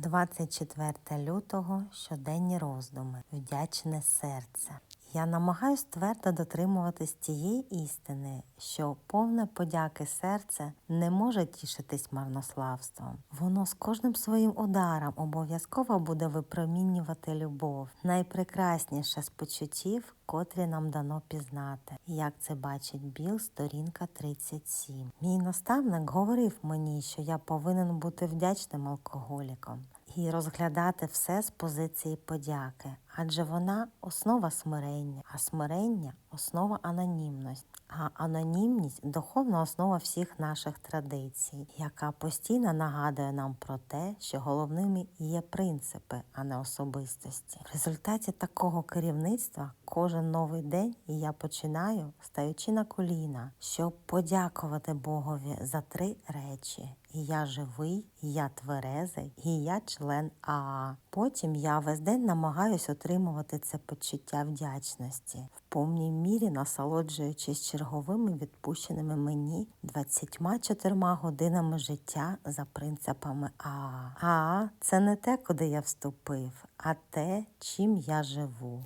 24 лютого щоденні роздуми, вдячне серце. Я намагаюсь твердо дотримуватись тієї істини, що повне подяки серце не може тішитись марнославством. Воно з кожним своїм ударом обов'язково буде випромінювати любов, найпрекрасніше з почуттів, котрі нам дано пізнати. Як це бачить Біл, сторінка 37. Мій наставник говорив мені, що я повинен бути вдячним алкоголіком і розглядати все з позиції подяки, адже вона основа смирення, а смирення основа анонімності. А анонімність духовна основа всіх наших традицій, яка постійно нагадує нам про те, що головними є принципи, а не особистості. В результаті такого керівництва кожен новий день я починаю, стаючи на коліна, щоб подякувати Богові за три речі. Я живий, я тверезий, і я член АА. Потім я весь день намагаюсь отримувати це почуття вдячності, в повній мірі насолоджуючись черговими відпущеними мені 24 годинами життя за принципами АА. АА – це не те, куди я вступив, а те, чим я живу.